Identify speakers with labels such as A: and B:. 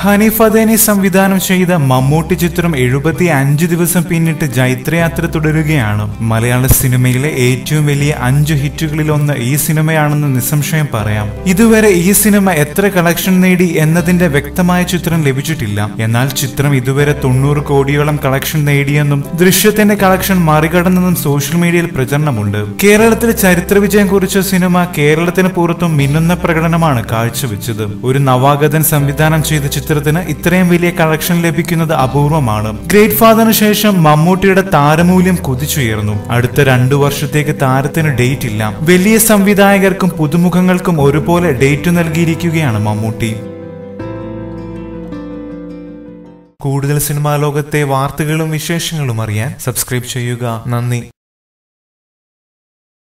A: ഹനീഫ് അദേനി സംവിധാനം ചെയ്ത മമ്മൂട്ടി ചിത്രം എഴുപത്തി അഞ്ച് ദിവസം പിന്നിട്ട് ജൈത്രയാത്ര തുടരുകയാണ്. മലയാള സിനിമയിലെ ഏറ്റവും വലിയ അഞ്ചു ഹിറ്റുകളിലൊന്ന് ഈ സിനിമയാണെന്ന് നിസ്സംശയം പറയാം. ഇതുവരെ ഈ സിനിമ എത്ര കളക്ഷൻ നേടി എന്നതിന്റെ വ്യക്തമായ ചിത്രം ലഭിച്ചിട്ടില്ല. എന്നാൽ ചിത്രം ഇതുവരെ തൊണ്ണൂറ് കോടിയോളം കളക്ഷൻ നേടിയെന്നും ദൃശ്യത്തിന്റെ കളക്ഷൻ മറികടന്നെന്നും സോഷ്യൽ മീഡിയയിൽ പ്രചരണമുണ്ട്. കേരളത്തിൽ ചരിത്ര വിജയം കുറിച്ച സിനിമ കേരളത്തിന് പുറത്തും മിന്നുന്ന പ്രകടനമാണ് കാഴ്ചവെച്ചത്. ഒരു നവാഗതൻ സംവിധാനം ചെയ്ത ചിത്രത്തിന് ഇത്രയും വലിയ കളക്ഷൻ ലഭിക്കുന്നത് അപൂർവമാണ്. ഗ്രേറ്റ് ഫാദറിന് ശേഷം മമ്മൂട്ടിയുടെ താരമൂല്യം കുതിച്ചുയർന്നു. അടുത്ത രണ്ടു വർഷത്തേക്ക് താരത്തിന് ഡേറ്റ് ഇല്ല. വലിയ സംവിധായകർക്കും പുതുമുഖങ്ങൾക്കും ഒരുപോലെ ഡേറ്റ് നൽകിയിരിക്കുകയാണ് മമ്മൂട്ടി. കൂടുതൽ സിനിമാ ലോകത്തെ വാർത്തകളും വിശേഷങ്ങളും അറിയാൻ സബ്സ്ക്രൈബ് ചെയ്യുക. നന്ദി.